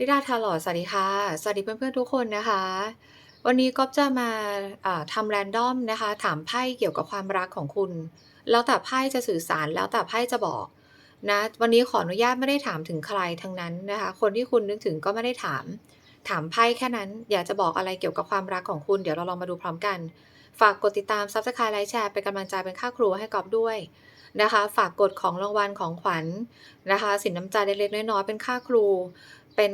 ริดาทาลอดสวัสดีค่ะ สวัสดีเพื่อนๆทุกคนนะคะ วันนี้ก๊อฟจะมาอ่าทำแรนดอมนะคะ ถามไพ่เกี่ยวกับความรักของคุณ แล้วแต่ไพ่จะสื่อสารแล้วแต่ไพ่จะบอกนะวันนี้ขออนุญาตไม่ได้ถามถึงใครทั้งนั้นนะคะ คนที่คุณนึกถึงก็ไม่ได้ถาม ถามไพ่แค่นั้น อยากจะบอกอะไรเกี่ยวกับความรักของคุณ เดี๋ยวเราลองมาดูพร้อมกัน ฝากกดติดตาม Subscribe ไลค์แชร์เป็นกำลังใจเป็นค่าครูให้ก๊อฟด้วยนะคะ ฝากกดของรางวัลของขวัญนะคะ สินน้ำใจเล็กๆน้อยๆเป็นค่าครู เป็น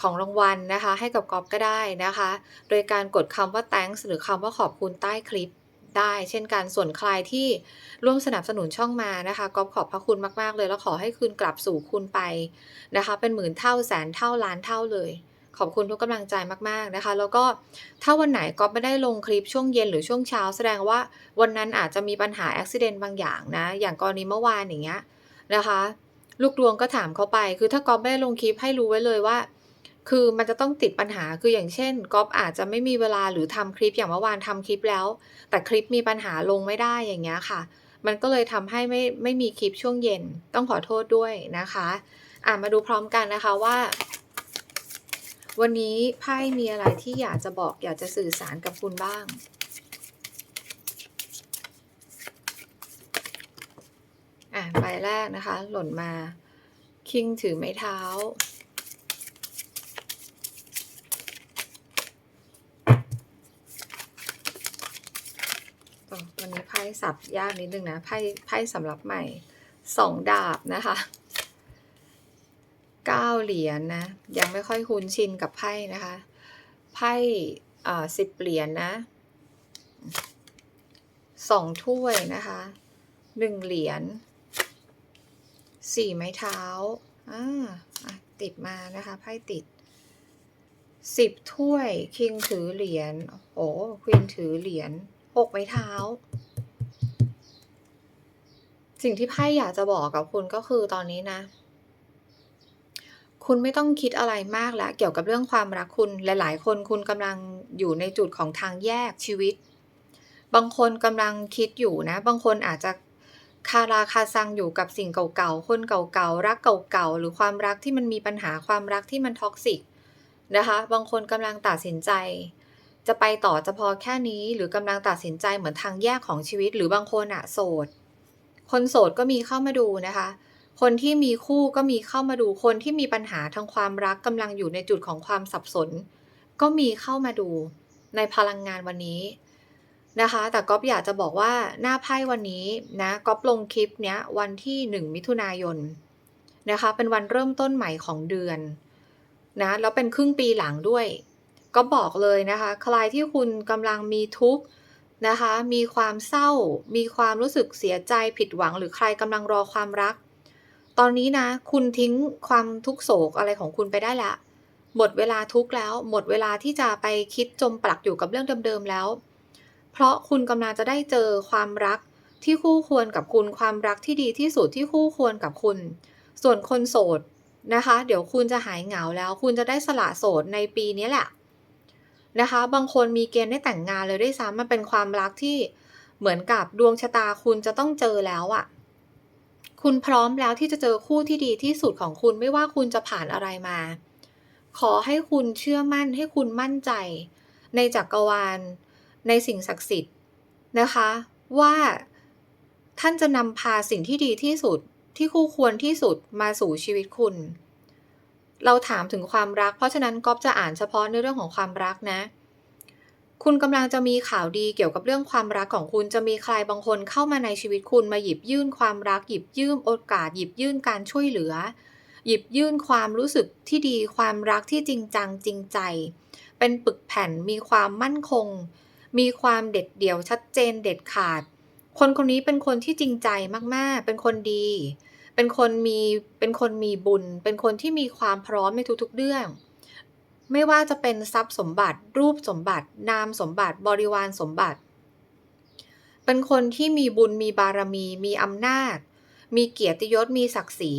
ของรางวัลนะคะ ให้กับก๊อฟก็ได้นะคะ โดยการกดคำว่า thanks หรือคำว่าขอบคุณใต้คลิปได้เช่นกันส่วนใครที่ร่วมสนับสนุนช่องมานะคะก๊อฟขอบพระคุณมาก ๆ เลย แล้วขอให้คืนกลับสู่คุณไปนะคะ เป็นหมื่นเท่าแสนเท่าล้านเท่าเลย ขอบคุณทุกกำลังใจมาก ๆ นะคะ แล้วก็ถ้าวันไหนก๊อฟไม่ได้ลงคลิปช่วงเย็นหรือช่วงเช้า แสดงว่าวันนั้นอาจจะมีปัญหาอุบิเหตุบางอย่างนะ อย่างกรณีเมื่อวานอย่างเงี้ยนะคะ ลูกดวงก็ถามเขาไป คือถ้าก๊อฟไม่ได้ลงคลิปให้รู้ไว้เลยว่า คือมันจะต้องติดปัญหาคืออย่างเช่นก๊อฟอาจจะไม่มีเวลาหรือทำคลิปอย่างเมื่อวานทำคลิปแล้ว แต่คลิปมีปัญหาลงไม่ได้อย่างเงี้ยค่ะ มันก็เลยทำให้ไม่ไม่มีคลิปช่วงเย็นต้องขอโทษด้วยนะคะอะมาดูพร้อมกันนะคะว่า วันนี้ไพ่มีอะไรที่อยากจะบอกอยากจะสื่อสารกับคุณบ้าง อะใบแรกนะคะ หล่นมา คิงถือไม้เท้า วันนี้ไพ่สับยากนิดนึงนะไพ่ไพ่สำหรับใหม่สองดาบนะคะเก้าเหรียญนะยังไม่ค่อยคุ้นชินกับไพ่นะคะ ไพ่สิบเหรียญนะสองถ้วยนะคะหนึ่งเหรียญ สี่ไม้เท้าอ่าอะติดมานะคะไพ่ติดสิบถ้วยคิงถือเหรียญโอ้ควีนถือเหรียญหกไม้เท้า สิ่งที่ไพ่อยากจะบอกกับคุณก็คือตอนนี้นะ คุณไม่ต้องคิดอะไรมากแล้ว เกี่ยวกับเรื่องความรักคุณหลาย ๆ คนคุณกำลังอยู่ในจุดของทางแยกชีวิต บางคนกำลังคิดอยู่นะ บางคนอาจจะ คาราคาซังอยู่กับสิ่งเก่าๆ คนเก่าๆ รักเก่าๆ หรือความรักที่มันมีปัญหาความรักที่มันท็อกซิกนะคะ บางคนกำลังตัดสินใจ จะไปต่อจะพอแค่นี้ หรือกำลังตัดสินใจเหมือนทางแยกของชีวิต หรือบางคนอะโสด คนโสดก็มีเข้ามาดูนะคะ คนที่มีคู่ก็มีเข้ามาดู คนที่มีปัญหาทางความรักกำลังอยู่ในจุดของความสับสน ก็มีเข้ามาดูในพลังงานวันนี้ นะคะ แต่ก๊อฟอยากจะบอกว่าหน้าไพ่วันนี้นะก๊อฟลงคลิปเนี้ยวันที่หนึ่งมิถุนายนนะคะ เป็นวันเริ่มต้นใหม่ของเดือนนะแล้วเป็นครึ่งปีหลังด้วย ก็บอกเลยนะคะ ใครที่คุณกำลังมีทุกข์นะคะ มีความเศร้า มีความรู้สึกเสียใจผิดหวัง หรือใครกำลังรอความรัก ตอนนี้นะ คุณทิ้งความทุกโศกอะไรของคุณไปได้ละ หมดเวลาทุกข์แล้ว หมดเวลาที่จะไปคิดจมปลักอยู่กับเรื่องเดิมๆแล้ว เพราะคุณกำลังจะได้เจอความรักที่คู่ควรกับคุณความรักที่ดีที่สุดที่คู่ควรกับคุณ ส่วนคนโสดนะคะ เดี๋ยวคุณจะหายเหงาแล้ว คุณจะได้สละโสดในปีนี้แหละนะคะ บางคนมีเกณฑ์ได้แต่งงานเลยด้วยซ้ำมันเป็นความรักที่เหมือนกับดวงชะตาคุณจะต้องเจอแล้วอะคุณพร้อมแล้วที่จะเจอคู่ที่ดีที่สุดของคุณไม่ว่าคุณจะผ่านอะไรมา ขอให้คุณเชื่อมั่นให้คุณมั่นใจ ในจักรวาล ในสิ่งศักดิ์สิทธิ์นะคะ ว่าท่านจะนำพาสิ่งที่ดีที่สุดที่คู่ควรที่สุดมาสู่ชีวิตคุณ เราถามถึงความรัก เพราะฉะนั้นก๊อฟจะอ่านเฉพาะในเรื่องของความรักนะ คุณกำลังจะมีข่าวดีเกี่ยวกับเรื่องความรักของคุณจะมีใครบางคนเข้ามาในชีวิตคุณมาหยิบยื่นความรัก หยิบยื่นโอกาส หยิบยื่นการช่วยเหลือ หยิบยื่นความรู้สึกที่ดีความรักที่จริงจังจริงใจ เป็นปึกแผ่นมีความมั่นคง มีความเด็ดเดี่ยวชัดเจนเด็ดขาด คนคนนี้เป็นคนที่จริงใจมากๆ เป็นคนดี เป็นคนมีเป็นคนมีบุญ เป็นคนที่มีความพร้อมในทุกๆเรื่อง ไม่ว่าจะเป็นทรัพย์สมบัติ รูปสมบัติ นามสมบัติ บริวารสมบัติ เป็นคนที่มีบุญมีบารมี มีอำนาจ มีเกียรติยศมีศักดิ์ศรี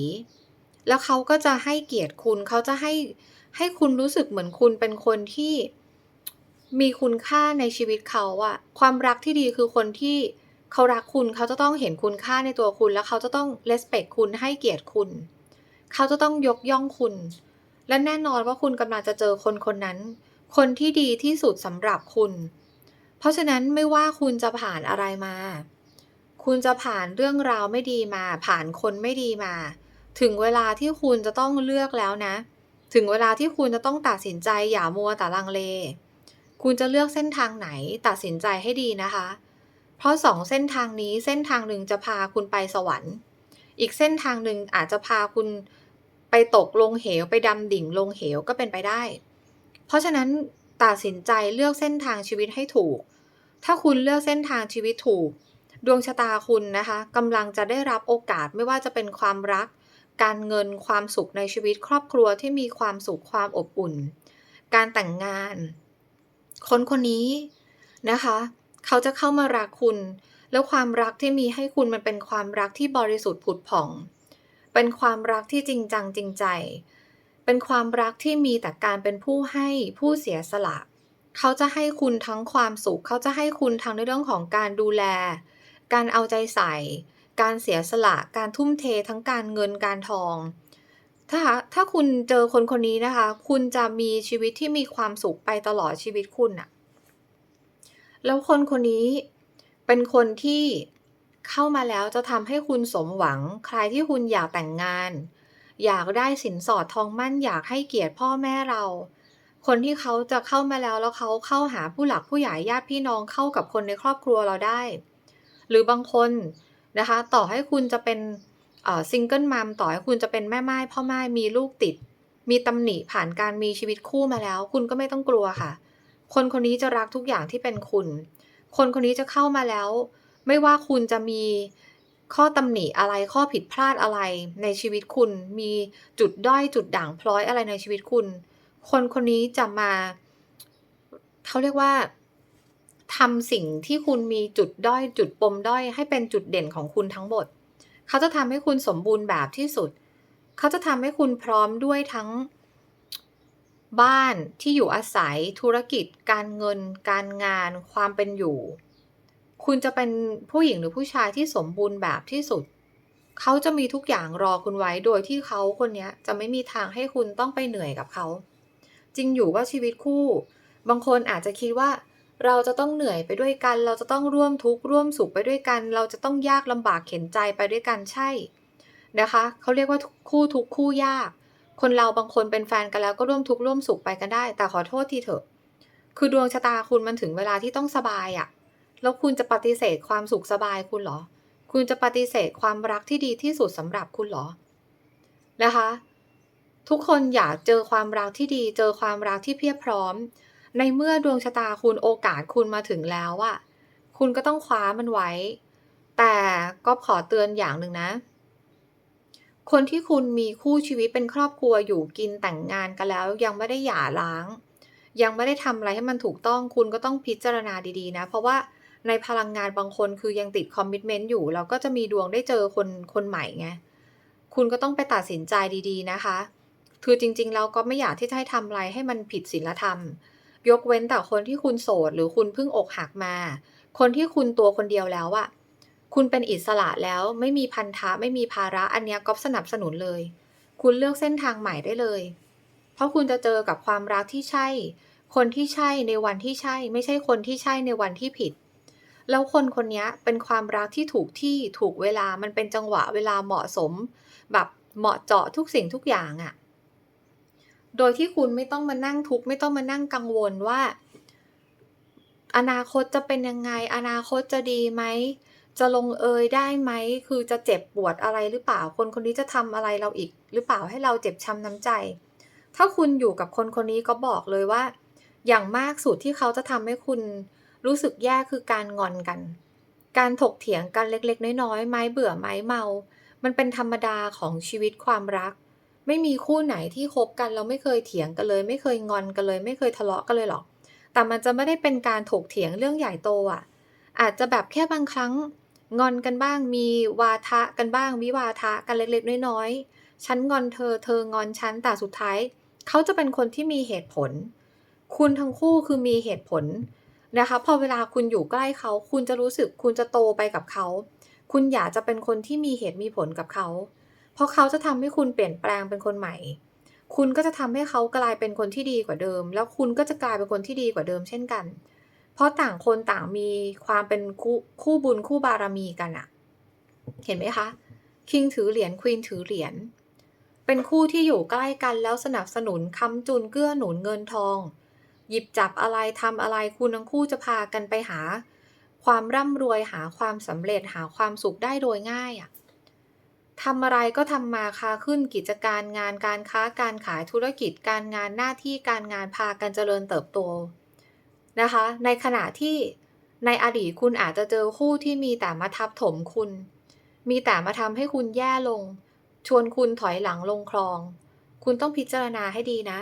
แล้วเขาก็จะให้เกียรติคุณเขาจะให้ให้คุณรู้สึกเหมือนคุณเป็นคนที่ มีคุณค่าในชีวิตเขาอะความรักที่ดีคือคนที่เขารักคุณเขาจะต้องเห็นคุณค่าในตัวคุณแล้วเขาจะต้อง respect คุณให้เกียรติคุณ เขาจะต้องยกย่องคุณ และแน่นอนว่าคุณกำลังจะเจอคนคนนั้น คนที่ดีที่สุดสำหรับคุณ เพราะฉะนั้นไม่ว่าคุณจะผ่านอะไรมา คุณจะผ่านเรื่องราวไม่ดีมา ผ่านคนไม่ดีมา ถึงเวลาที่คุณจะต้องเลือกแล้วนะ ถึงเวลาที่คุณจะต้องตัดสินใจอย่ามัวแต่ลังเล คุณจะเลือกเส้นทางไหนตัดสินใจให้ดีนะคะ เพราะสองเส้นทางนี้เส้นทางหนึ่งจะพาคุณไปสวรรค์ อีกเส้นทางหนึ่งอาจจะพาคุณไปตกลงเหวไปดำดิ่งลงเหวก็เป็นไปได้ เพราะฉะนั้นตัดสินใจเลือกเส้นทางชีวิตให้ถูก ถ้าคุณเลือกเส้นทางชีวิตถูก ดวงชะตาคุณนะคะกำลังจะได้รับโอกาสไม่ว่าจะเป็นความรัก การเงินความสุขในชีวิตครอบครัวที่มีความสุขความอบอุ่น การแต่งงาน คนคนนี้นะคะ เขาจะเข้ามารักคุณ แล้วความรักที่มีให้คุณมันเป็นความรักที่บริสุทธิ์ผุดผ่อง เป็นความรักที่จริงจังจริงใจ เป็นความรักที่มีแต่การเป็นผู้ให้ผู้เสียสละ เขาจะให้คุณทั้งความสุข เขาจะให้คุณทั้งในเรื่องของการดูแล การเอาใจใส่ การเสียสละ การทุ่มเททั้งการเงินการทอง ถ้าถ้าคุณเจอคนคนนี้นะคะ คุณจะมีชีวิตที่มีความสุขไปตลอดชีวิตคุณน่ะแล้วคนคนนี้เป็นคนที่เข้ามาแล้วจะทำให้คุณสมหวัง ใครที่คุณอยากแต่งงาน อยากได้สินสอดทองมั่นอยากให้เกียรติพ่อแม่เรา คนที่เขาจะเข้ามาแล้วแล้วเขาเข้าหาผู้หลักผู้ใหญ่ญาติพี่น้องเข้ากับคนในครอบครัวเราได้ หรือบางคนนะคะ ต่อให้คุณจะเป็น ซิงเกิลมัมต่อให้คุณจะเป็นแม่ไม้พ่อไม้มีลูกติด มีตำหนิผ่านการมีชีวิตคู่มาแล้ว คุณก็ไม่ต้องกลัวค่ะ คนคนนี้จะรักทุกอย่างที่เป็นคุณ คนคนนี้จะเข้ามาแล้ว ไม่ว่าคุณจะมีข้อตำหนิอะไรข้อผิดพลาดอะไรในชีวิตคุณ มีจุดด้อยจุดด่างพร้อยอะไรในชีวิตคุณ คนคนนี้จะมาเขาเรียกว่าทำสิ่งที่คุณมีจุดด้อยจุดปมด้อยให้เป็นจุดเด่นของคุณทั้งหมด เขาจะทำให้คุณสมบูรณ์แบบที่สุด เขาจะทำให้คุณพร้อมด้วยทั้งบ้านที่อยู่อาศัยธุรกิจ การเงิน การงาน ความเป็นอยู่ คุณจะเป็นผู้หญิงหรือผู้ชายที่สมบูรณ์แบบที่สุด เขาจะมีทุกอย่างรอคุณไว้โดยที่เขาคนนี้จะไม่มีทางให้คุณต้องไปเหนื่อยกับเขา จริงอยู่ว่าชีวิตคู่ บางคนอาจจะคิดว่า เราจะต้องเหนื่อยไปด้วยกัน เราจะต้องร่วมทุกข์ร่วมสุขไปด้วยกัน เราจะต้องยากลำบากเข็นใจไปด้วยกันใช่นะคะเขาเรียกว่าคู่ทุกข์คู่ยาก คนเราบางคนเป็นแฟนกันแล้วก็ร่วมทุกข์ร่วมสุขไปกันได้ แต่ขอโทษทีเถอะ คือดวงชะตาคุณมันถึงเวลาที่ต้องสบายอะ่ะแล้วคุณจะปฏิเสธความสุขสบายคุณเหรอ คุณจะปฏิเสธความรักที่ดีที่สุดสำหรับคุณเหรอนะคะ ทุกคนอยากเจอความรักที่ดี เจอความรักที่เพียบพร้อม ในเมื่อดวงชะตาคุณโอกาสคุณมาถึงแล้วอะคุณก็ต้องคว้ามันไว้ แต่ก็ขอเตือนอย่างหนึ่งนะ คนที่คุณมีคู่ชีวิตเป็นครอบครัวอยู่กินแต่งงานกันแล้ว ยังไม่ได้หย่าร้าง ยังไม่ได้ทำอะไรให้มันถูกต้อง คุณก็ต้องพิจารณาดีๆนะ เพราะว่าในพลังงานบางคนคือยังติดคอมมิชเมนต์อยู่เราก็จะมีดวงได้เจอคนคนใหม่ไงคุณก็ต้องไปตัดสินใจดีๆนะคะ คือจริงๆ เราก็ไม่อยากที่จะให้ทำอะไรให้มันผิดศีลธรรม ยกเว้นแต่คนที่คุณโสดหรือคุณเพิ่งอกหักมา คนที่คุณตัวคนเดียวแล้วอะคุณเป็นอิสระแล้วไม่มีพันธะไม่มีภาระอันเนี้ยก็สนับสนุนเลย คุณเลือกเส้นทางใหม่ได้เลย เพราะคุณจะเจอกับความรักที่ใช่ คนที่ใช่ในวันที่ใช่ ไม่ใช่คนที่ใช่ในวันที่ผิด แล้วคนคนนี้เป็นความรักที่ถูกที่ถูกเวลามันเป็นจังหวะเวลาเหมาะสม แบบเหมาะเจาะทุกสิ่งทุกอย่างอะ่ะ โดยที่คุณไม่ต้องมานั่งทุกข์ไม่ต้องมานั่งกังวลว่า อนาคตจะเป็นยังไง อนาคตจะดีไหม จะลงเอยได้ไหม คือจะเจ็บปวดอะไรหรือเปล่า คนคนนี้จะทำอะไรเราอีก หรือเปล่าให้เราเจ็บช้ำน้ำใจ ถ้าคุณอยู่กับคนคนนี้ก็บอกเลยว่า อย่างมากสุดที่เขาจะทำให้คุณรู้สึกแย่คือการงอนกัน การถกเถียงกันเล็กๆ น้อยๆ ไม้เบื่อไม้เมา มันเป็นธรรมดาของชีวิตความรัก ไม่มีคู่ไหนที่คบกันเราไม่เคยเถียงกันเลย ไม่เคยงอนกันเลย ไม่เคยทะเลาะกันเลยหรอก แต่มันจะไม่ได้เป็นการถกเถียงเรื่องใหญ่โตอะ อาจจะแบบแค่บางครั้ง งอนกันบ้างมีวาทะกันบ้าง วิวาทะกันเล็กๆน้อยๆฉันงอนเธอเธองอนฉันแต่สุดท้าย เขาจะเป็นคนที่มีเหตุผล คุณทั้งคู่คือมีเหตุผลนะคะพอเวลาคุณอยู่ใกล้เขา คุณจะรู้สึกคุณจะโตไปกับเขา คุณอยากจะเป็นคนที่มีเหตุมีผลกับเขา เพราะเขาจะทำให้คุณเปลี่ยนแปลงเป็นคนใหม่ คุณก็จะทำให้เขากลายเป็นคนที่ดีกว่าเดิม แล้วคุณก็จะกลายเป็นคนที่ดีกว่าเดิมเช่นกัน เพราะต่างคนต่างมีความเป็นคู่คู่บุญคู่บารมีกันอะเห็นไหมคะคิงถือเหรียญควีนถือเหรียญเป็นคู่ที่อยู่ใกล้กันแล้วสนับสนุนค้ำจุนเกื้อหนุนเงินทอง หยิบจับอะไรทำอะไรคุณทั้งคู่จะพากันไปหา ความร่ำรวยหาความสำเร็จหาความสุขได้โดยง่ายอะ ทำอะไรก็ทำมาค้าขึ้นกิจการงานการค้าการขายธุรกิจการงานหน้าที่การงานพากันเจริญเติบโตนะคะ ในขณะที่ในอดีตคุณอาจจะเจอคู่ที่มีแต่มาทับถมคุณ มีแต่มาทำให้คุณแย่ลง ชวนคุณถอยหลังลงคลอง คุณต้องพิจารณาให้ดีนะ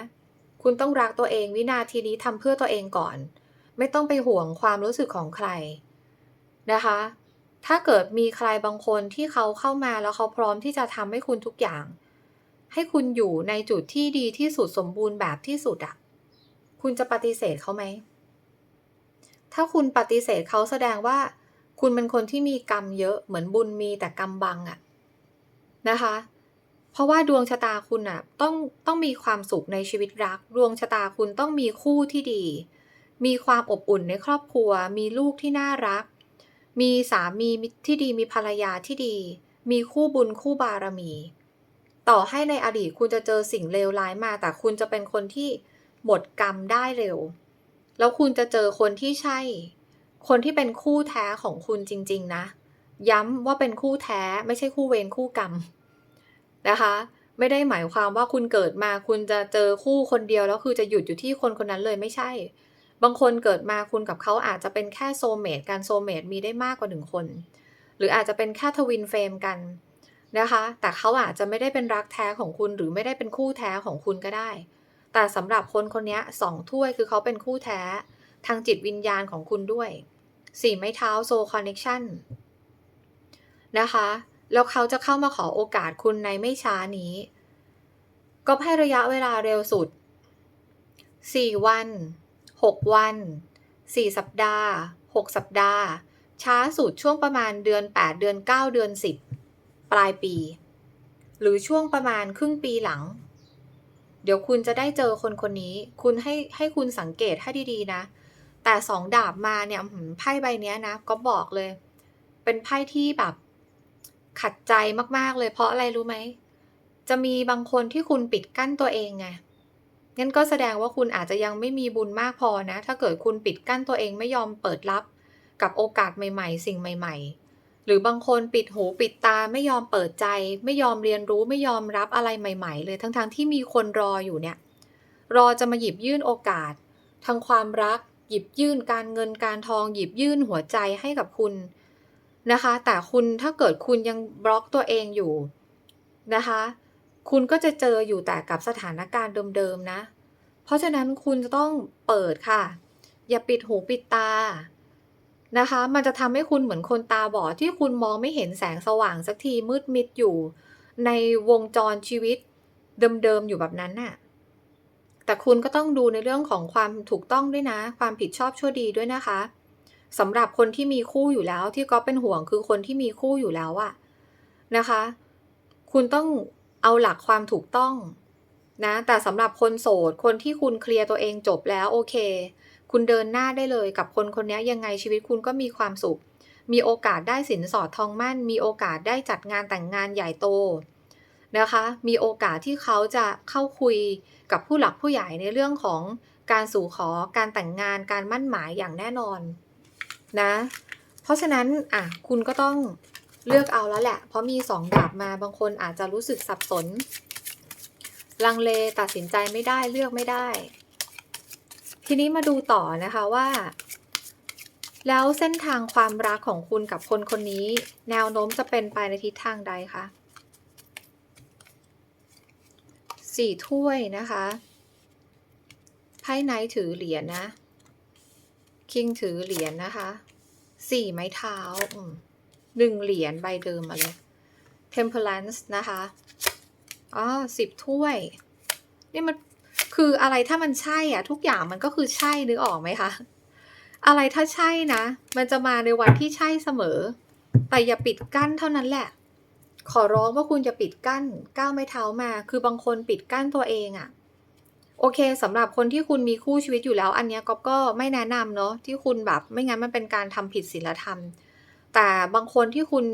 คุณต้องรักตัวเองวินาทีนี้ทำเพื่อตัวเองก่อน ไม่ต้องไปห่วงความรู้สึกของใครนะคะ ถ้าเกิดมีใครบางคนที่เขาเข้ามาแล้วเขาพร้อมที่จะทำให้คุณทุกอย่าง ให้คุณอยู่ในจุดที่ดีที่สุดสมบูรณ์แบบที่สุดอะคุณจะปฏิเสธเขาไหม ถ้าคุณปฏิเสธเขาแสดงว่า คุณเป็นคนที่มีกรรมเยอะเหมือนบุญมีแต่กรรมบังอะนะคะ เพราะว่าดวงชะตาคุณอะต้องต้องมีความสุขในชีวิตรัก ดวงชะตาคุณต้องมีคู่ที่ดี มีความอบอุ่นในครอบครัว มีลูกที่น่ารัก มีสามีที่ดีมีภรรยาที่ดี มีคู่บุญคู่บารมี ต่อให้ในอดีตคุณจะเจอสิ่งเลวร้ายมา แต่คุณจะเป็นคนที่หมดกรรมได้เร็ว แล้วคุณจะเจอคนที่ใช่ คนที่เป็นคู่แท้ของคุณจริง ๆ นะ ย้ำว่าเป็นคู่แท้ไม่ใช่คู่เวรคู่กรรมนะคะ ไม่ได้หมายความว่าคุณเกิดมาคุณจะเจอคู่คนเดียวแล้วคือจะหยุดอยู่ที่คนคนนั้นเลยไม่ใช่ บางคนเกิดมาคุณกับเขาอาจจะเป็นแค่โซเมตการโซเมตมีได้มากกว่าหนึ่งคน หรืออาจจะเป็นแค่ทวินเฟรมกันนะคะ แต่เขาอาจจะไม่ได้เป็นรักแท้ของคุณหรือไม่ได้เป็นคู่แท้ของคุณก็ได้ แต่สำหรับคนคนนี้สองถ้วยคือเขาเป็นคู่แท้ ทางจิตวิญญาณของคุณด้วยสี่ไม้เท้าโซคอนเน c ชันนะคะ แล้วเขาจะเข้ามาขอโอกาสคุณในไม่ช้านี้ ก็ให้ระยะเวลาเร็วสุด 4 วัน 6 วัน 4 สัปดาห์ 6 สัปดาห์ ช้าสุดช่วงประมาณเดือน 8 เดือน 9 เดือน 10 ปลายปี หรือช่วงประมาณครึ่งปีหลัง เดี๋ยวคุณจะได้เจอคนคนนี้ คุณให้ให้คุณสังเกตให้ดีๆนะ แต่สองดาบมาเนี่ยไพ่ใบนี้นะ ก็บอกเลย เป็นไพ่ที่แบบขัดใจมากๆเลยเพราะอะไรรู้ไหม จะมีบางคนที่คุณปิดกั้นตัวเองไง งั้นก็แสดงว่าคุณอาจจะยังไม่มีบุญมากพอนะ ถ้าเกิดคุณปิดกั้นตัวเองไม่ยอมเปิดรับ กับโอกาสใหม่ ๆ สิ่งใหม่ ๆ หรือบางคนปิดหูปิดตาไม่ยอมเปิดใจ ไม่ยอมเรียนรู้ไม่ยอมรับอะไรใหม่ ๆ เลยทั้งๆที่มีคนรออยู่เนี่ย รอจะมาหยิบยื่นโอกาสทางความรัก หยิบยื่นการเงินการทอง หยิบยื่นหัวใจให้กับคุณนะคะ แต่คุณถ้าเกิดคุณยังบล็อกตัวเองอยู่นะคะ คุณก็จะเจออยู่แต่กับสถานการณ์เดิมๆนะ เพราะฉะนั้นคุณจะต้องเปิดค่ะ อย่าปิดหูปิดตานะคะ มันจะทำให้คุณเหมือนคนตาบอดที่คุณมองไม่เห็นแสงสว่างสักทีมืดมิดอยู่ ในวงจรชีวิตเดิมๆอยู่แบบนั้นน่ะ แต่คุณก็ต้องดูในเรื่องของความถูกต้องด้วยนะ ความผิดชอบชั่วดีด้วยนะคะสำหรับคนที่มีคู่อยู่แล้วที่ก็เป็นห่วงคือคนที่มีคู่อยู่แล้วอะนะคะ คุณต้อง เอาหลักความถูกต้องนะแต่สำหรับคนโสดคนที่คุณเคลียร์ตัวเองจบแล้วโอเค คุณเดินหน้าได้เลยกับคนคนนี้ยังไงชีวิตคุณก็มีความสุข มีโอกาสได้สินสอดทองมั่น มีโอกาสได้จัดงานแต่งงานใหญ่โตนะคะ มีโอกาสที่เขาจะเข้าคุยกับผู้หลักผู้ใหญ่ในเรื่องของการสู่ขอการแต่งงานการมั่นหมายอย่างแน่นอนนะ เพราะฉะนั้นอะคุณก็ต้อง เลือกเอาแล้วแหละ เพราะมีสองดาบมาบางคนอาจจะรู้สึกสับสน ลังเลตัดสินใจไม่ได้เลือกไม่ได้ ทีนี้มาดูต่อนะคะว่า แล้วเส้นทางความรักของคุณกับคนคนนี้ แนวโน้มจะเป็นไปในทิศทางใดคะสี่ถ้วยนะคะไพ่ไนท์ถือเหรียญนะ คิงถือเหรียญนะคะ สี่ไม้เท้า หนึ่งเหรียญใบเดิมมาเลย temperance นะคะอ๋อสิบถ้วย นี่มันคืออะไรถ้ามันใช่อะ ทุกอย่างมันก็คือใช่นึกออกไหมคะ อะไรถ้าใช่นะ มันจะมาในวันที่ใช่เสมอ แต่อย่าปิดกั้นเท่านั้นแหละ ขอร้องว่าคุณอย่าปิดกั้นก้าวไม้เท้ามา คือบางคนปิดกั้นตัวเองอะโอเคสำหรับคนที่คุณมีคู่ชีวิตอยู่แล้ว อันเนี้ยก๊อฟก็ไม่แนะนำเนาะที่คุณแบบไม่งั้นมันเป็นการทำผิดศีลธรรม แต่บางคนที่คุณ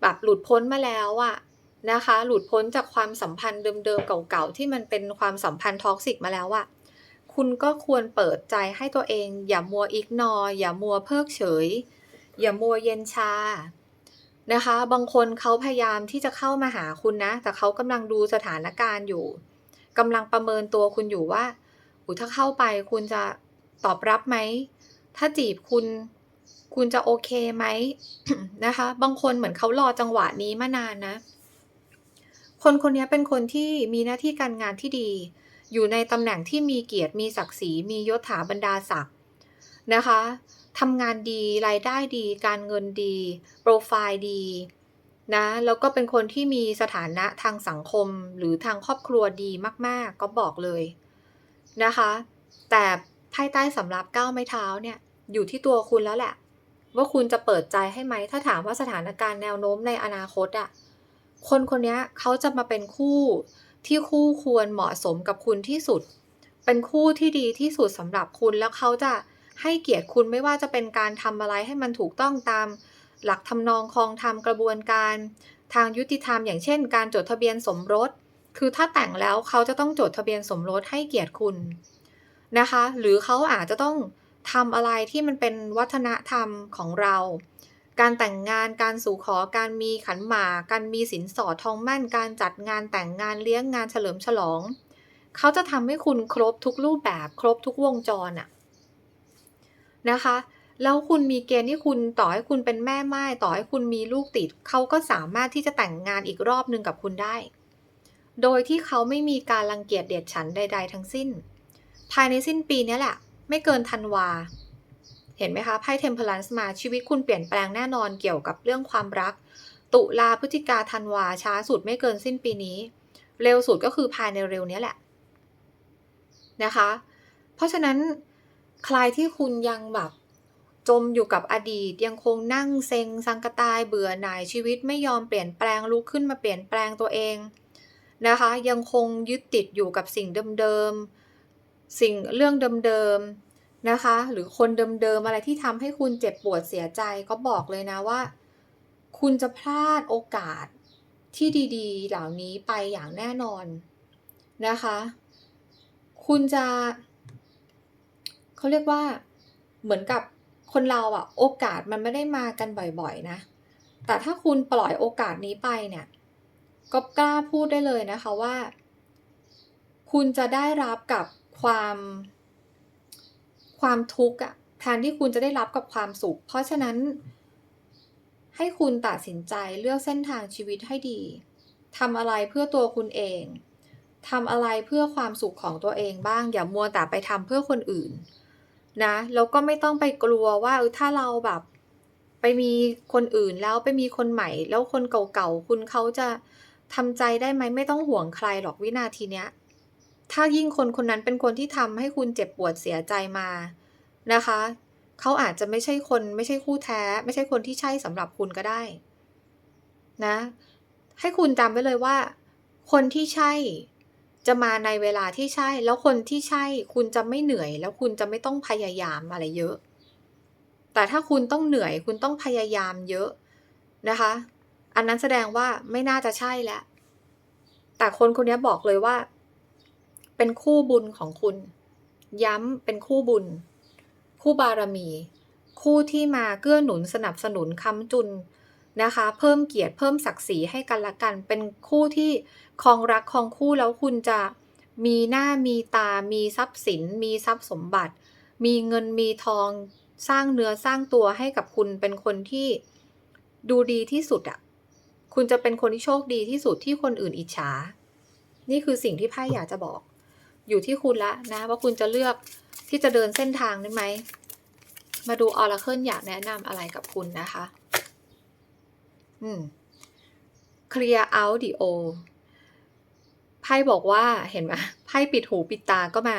แบบหลุดพ้นมาแล้วอะนะคะ หลุดพ้นจากความสัมพันธ์เดิมๆเก่าๆที่มันเป็นความสัมพันธ์ท็อกซิกมาแล้วอะคุณก็ควรเปิดใจให้ตัวเอง อย่ามัวอิกนออย่ามัวเพิกเฉย อย่ามัวเย็นชานะคะ บางคนเขาพยายามที่จะเข้ามาหาคุณนะ แต่เขากำลังดูสถานการณ์อยู่กำลังประเมินตัวคุณอยู่ว่าถ้าเข้าไปคุณจะตอบรับไหม ถ้าจีบคุณ คุณจะโอเคไหมนะคะ บางคนเหมือนเขารอจังหวะนี้มานานนะ คนคนนี้เป็นคนที่มีหน้าที่การงานที่ดี อยู่ในตำแหน่งที่มีเกียรติมีศักดิ์ศรีมียศถาบรรดาศักดิ์นะคะทำงานดีรายได้ดี การเงินดีโปรไฟล์ดีนะแล้วก็เป็นคนที่มีสถานะทางสังคมหรือทางครอบครัวดีมาก ๆ ก็บอกเลยนะคะ แต่ไพ่ใต้สำรับก้าวไม้เท้าเนี่ยอยู่ที่ตัวคุณแล้วแหละ ว่าคุณจะเปิดใจให้ไหม ถ้าถามว่าสถานการณ์แนวโน้มในอนาคตอะ่ะคนคนนี้เขาจะมาเป็นคู่ที่คู่ควรเหมาะสมกับคุณที่สุด เป็นคู่ที่ดีที่สุดสำหรับคุณแล้วเขาจะให้เกียรติคุณไม่ว่าจะเป็นการทำอะไรให้มันถูกต้องตามหลักทำนองคลองธรรมกระบวนการ ทางยุติธรรมอย่างเช่น การจดทะเบียนสมรส คือถ้าแต่งแล้วเขาจะต้องจดทะเบียนสมรสให้เกียรติคุณนะคะ หรือเขาอาจจะต้อง ทำอะไรที่มันเป็นวัฒนธรรมของเรา การแต่งงานการสู่ขอการมีขันหมาก การมีสินสอดทองมั่น การจัดงานแต่งงานเลี้ยงงานเฉลิมฉลอง เขาจะทำให้คุณครบทุกรูปแบบครบทุกวงจรอะนะคะแล้วคุณมีเกณฑ์ที่คุณต่อให้คุณเป็นแม่ไม้ต่อให้คุณมีลูกติด เขาก็สามารถที่จะแต่งงานอีกรอบหนึ่งกับคุณได้ โดยที่เขาไม่มีการรังเกียจเดียดฉันใด ๆ ทั้งสิ้น ภายในสิ้นปีนี้แหละ ไม่เกินธันวา เห็นไหมคะไพ่เทมเพลันส์มาชีวิตคุณเปลี่ยนแปลงแน่นอนเกี่ยวกับเรื่องความรัก ตุลาพฤศจิกาธันวาช้าสุดไม่เกินสิ้นปีนี้ เร็วสุดก็คือภายในเร็วนี้แหละนะคะ เพราะฉะนั้นใครที่คุณยังแบบจมอยู่กับอดีตยังคงนั่งเซ็งสังกตายเบื่อหน่ายชีวิตไม่ยอมเปลี่ยนแปลงลุกขึ้นมาเปลี่ยนแปลงตัวเองนะคะ ยังคงยึดติดอยู่กับสิ่งเดิมๆ สิ่งเรื่องเดิมๆนะคะ หรือคนเดิมๆอะไรที่ทำให้คุณเจ็บปวดเสียใจก็บอกเลยนะว่า คุณจะพลาดโอกาสที่ดีๆ เหล่านี้ไปอย่างแน่นอนนะคะ คุณจะเขาเรียกว่าเหมือนกับคนเราอะโอกาสมันไม่ได้มากันบ่อยๆนะ แต่ถ้าคุณปล่อยโอกาสนี้ไปเนี่ยก็กล้าพูดได้เลยนะคะว่า คุณจะได้รับกับ ความความทุกข์อะแทนที่คุณจะได้รับกับความสุข เพราะฉะนั้น ให้คุณตัดสินใจเลือกเส้นทางชีวิตให้ดีทำอะไรเพื่อตัวคุณเองทำอะไรเพื่อความสุขของตัวเองบ้าง อย่ามัวแต่ไปทำเพื่อคนอื่น นะแล้วก็ไม่ต้องไปกลัวว่าเออถ้าเราแบบ ไปมีคนอื่นแล้วไปมีคนใหม่ แล้วคนเก่าๆคุณเขาจะทำใจได้ไหมไม่ต้องห่วงใครหรอกวินาทีเนี้ย ถ้ายิ่งคนคนนั้นเป็นคนที่ทำให้คุณเจ็บปวดเสียใจมานะคะ เขาอาจจะไม่ใช่คนไม่ใช่คู่แท้ ไม่ใช่คนที่ใช่สำหรับคุณก็ได้นะ ให้คุณจำไว้เลยว่า คนที่ใช่จะมาในเวลาที่ใช่ แล้วคนที่ใช่ คุณจะไม่เหนื่อย แล้วคุณจะไม่ต้องพยายามอะไรเยอะ แต่ถ้าคุณต้องเหนื่อย คุณต้องพยายามเยอะนะคะ อันนั้นแสดงว่าไม่น่าจะใช่แล้วแต่คนคนนี้บอกเลยว่า เป็นคู่บุญของคุณ ย้ำเป็นคู่บุญ คู่บารมี คู่ที่มาเกื้อหนุนสนับสนุนค้ำจุนนะคะ เพิ่มเกียรติเพิ่มศักดิ์ศรีให้กันละกัน เป็นคู่ที่คองรักคองคู่แล้วคุณจะมีหน้ามีตา มีทรัพย์สิน มีทรัพย์สมบัติ มีเงินมีทอง สร้างเนื้อสร้างตัวให้กับคุณเป็นคนที่ดูดีที่สุดอะ่ะ คุณจะเป็นคนที่โชคดีที่สุดที่คนอื่นอิจฉา นี่คือสิ่งที่ไพ่อยากจะบอก อยู่ที่คุณละนะว่าคุณจะเลือกที่จะเดินเส้นทางได้ไหม มาดูออร์เคิลอยากแนะนำอะไรกับคุณนะคะ อืม clear out the old ไพ่บอกว่าเห็นไหมไพ่ปิดหูปิดตาก็มา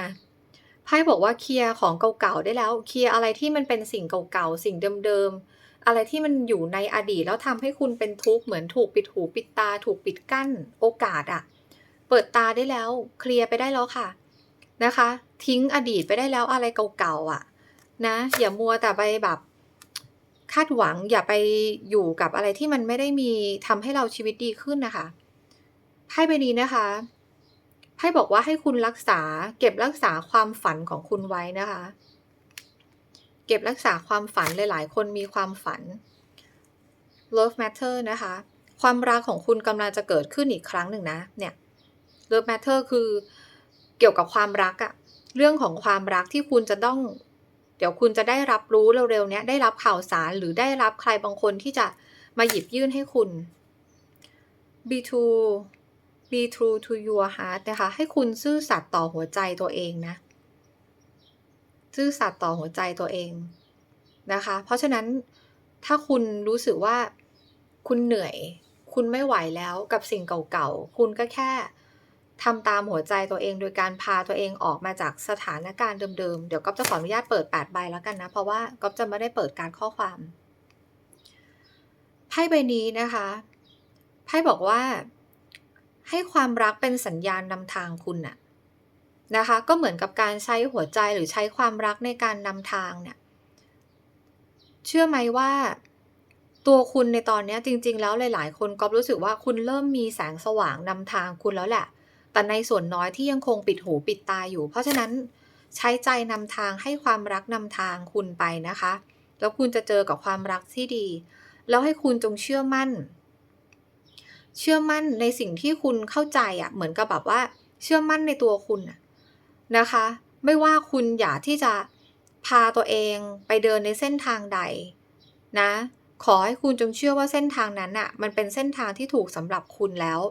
ไพ่บอกว่าเคลียร์ของเก่าๆได้แล้วเคลียร์อะไรที่มันเป็นสิ่งเก่าๆสิ่งเดิมๆอะไรที่มันอยู่ในอดีตแล้วทำให้คุณเป็นทุกข์เหมือนถูกปิดหูปิดตา ถูกปิดกั้นโอกาสอะ เปิดตาได้แล้วเคลียร์ไปได้แล้วค่ะนะคะ ทิ้งอดีตไปได้แล้วอะไรเก่าๆอะนะอย่ามัวแต่ไปแบบคาดหวังอย่าไปอยู่กับอะไรที่มันไม่ได้มีทำให้เราชีวิตดีขึ้นนะคะไพ่ใบนี้นะคะไพ่บอกว่าให้คุณรักษา เก็บรักษาความฝันของคุณไว้นะคะ เก็บรักษาความฝันหลาย ๆ คนมีความฝัน Love Matter นะคะ ความรักของคุณกำลังจะเกิดขึ้นอีกครั้งหนึ่งนะเนี่ย Love Matter คือเกี่ยวกับความรักอะเรื่องของความรักที่คุณจะต้อง เดี๋ยวคุณจะได้รับรู้เร็วๆเนี้ยได้รับข่าวสารหรือได้รับใครบางคนที่จะมาหยิบยื่นให้คุณ Be true Be true to your heart นะคะ ให้คุณซื่อสัตย์ต่อหัวใจตัวเองนะ ซื่อสัตย์ต่อหัวใจตัวเองนะคะ เพราะฉะนั้นถ้าคุณรู้สึกว่าคุณเหนื่อย คุณไม่ไหวแล้วกับสิ่งเก่าๆ คุณก็แค่ ทำตามหัวใจตัวเองโดยการพาตัวเองออกมาจากสถานการณ์เดิมๆ เดี๋ยวก๊อฟจะขออนุญาตเปิด 8 ใบแล้วกันนะ เพราะว่าก๊อฟจะไม่ได้เปิดการข้อความ ไพ่ใบนี้นะคะ ไพ่บอกว่า ให้ความรักเป็นสัญญาณนำทางคุณน่ะนะคะ ก็เหมือนกับการใช้หัวใจหรือใช้ความรักในการนำทางเนี่ย เชื่อไหมว่าตัวคุณในตอนนี้จริง ๆ แล้วหลาย ๆ คนก๊อฟรู้สึกว่าคุณเริ่มมีแสงสว่างนำทางคุณแล้วแหละ แต่ในส่วนน้อยที่ยังคงปิดหูปิดตาอยู่ เพราะฉะนั้นใช้ใจนำทางให้ความรักนำทางคุณไปนะคะ แล้วคุณจะเจอกับความรักที่ดี แล้วให้คุณจงเชื่อมั่น เชื่อมั่นในสิ่งที่คุณเข้าใจอะเหมือนกับแบบว่า เชื่อมั่นในตัวคุณนะคะ ไม่ว่าคุณอยากที่จะพาตัวเองไปเดินในเส้นทางใดนะ ขอให้คุณจงเชื่อว่าเส้นทางนั้นน่ะ มันเป็นเส้นทางที่ถูกสำหรับคุณแล้ว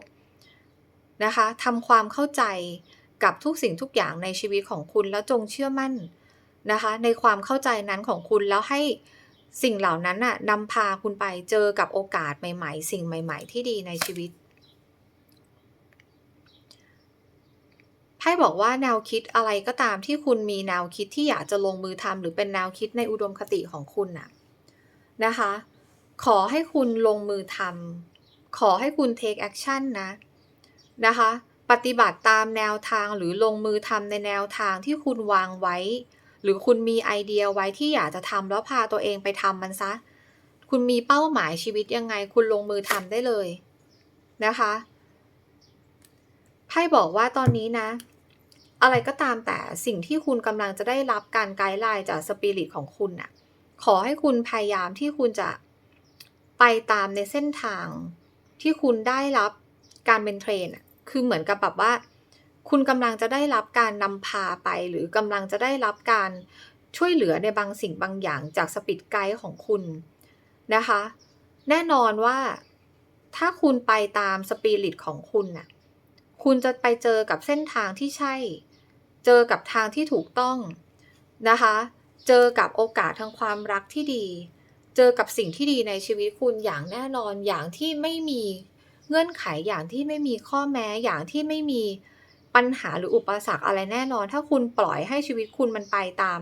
นะคะทำความเข้าใจกับทุกสิ่งทุกอย่างในชีวิตของคุณแล้วจงเชื่อมั่นนะคะ ในความเข้าใจนั้นของคุณแล้วให้สิ่งเหล่านั้นน่ะนำพาคุณไปเจอกับโอกาสใหม่ ๆ สิ่งใหม่ ๆ ที่ดีในชีวิตไพ่บอกว่าแนวคิดอะไรก็ตามที่คุณมีแนวคิดที่อยากจะลงมือทำหรือเป็นแนวคิดในอุดมคติของคุณน่ะนะคะ ขอให้คุณลงมือทำขอให้คุณ take action นะ นะคะ ปฏิบัติตามแนวทางหรือลงมือทำในแนวทางที่คุณวางไว้ หรือคุณมีไอเดียไว้ที่อยากจะทำแล้วพาตัวเองไปทำมันซะ คุณมีเป้าหมายชีวิตยังไงคุณลงมือทำได้เลยนะคะไพ่บอกว่าตอนนี้นะ อะไรก็ตามแต่สิ่งที่คุณกำลังจะได้รับการไกด์ไลน์จากสปิริตของคุณน่ะขอให้คุณพยายามที่คุณจะไปตามในเส้นทางที่คุณได้รับการเป็นเทรน คือเหมือนกับแบบว่า คุณกำลังจะได้รับการนำพาไป หรือกำลังจะได้รับการช่วยเหลือในบางสิ่งบางอย่างจากสปิริตไกด์ของคุณนะคะ แน่นอนว่าถ้าคุณไปตามสปิริตของคุณน่ะคุณจะไปเจอกับเส้นทางที่ใช่ เจอกับทางที่ถูกต้องนะคะ เจอกับโอกาสทางความรักที่ดี เจอกับสิ่งที่ดีในชีวิตคุณอย่างแน่นอนอย่างที่ไม่มี เงื่อนไขอย่างที่ไม่มีข้อแม้อย่างที่ไม่มีปัญหาหรืออุปสรรคอะไรแน่นอน ถ้าคุณปล่อยให้ชีวิตคุณมันไปตาม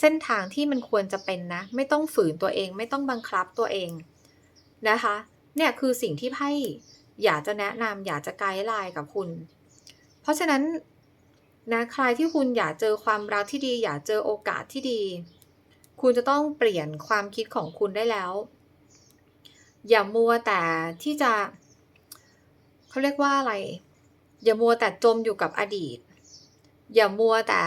เส้นทางที่มันควรจะเป็นนะ ไม่ต้องฝืนตัวเอง ไม่ต้องบังคับตัวเองนะคะ เนี่ยคือสิ่งที่ไพ่อยากจะแนะนำอยากจะไกด์ไลน์กับคุณ เพราะฉะนั้นนะใครที่คุณอยากเจอความรักที่ดี อยากเจอโอกาสที่ดี คุณจะต้องเปลี่ยนความคิดของคุณได้แล้ว อย่ามัวแต่ที่จะ เขาเรียกว่าอะไร อย่ามัวแต่จมอยู่กับอดีต อย่ามัวแต่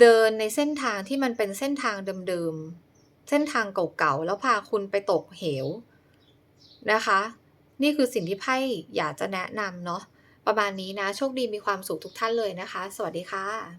เดินในเส้นทางที่มันเป็นเส้นทางเดิมๆ เส้นทางเก่าๆ แล้วพาคุณไปตกเหวนะคะ นี่คือสิ่งที่ไพ่อยากจะแนะนำเนาะประมาณนี้นะ โชคดีมีความสุขทุกท่านเลยนะคะ สวัสดีค่ะ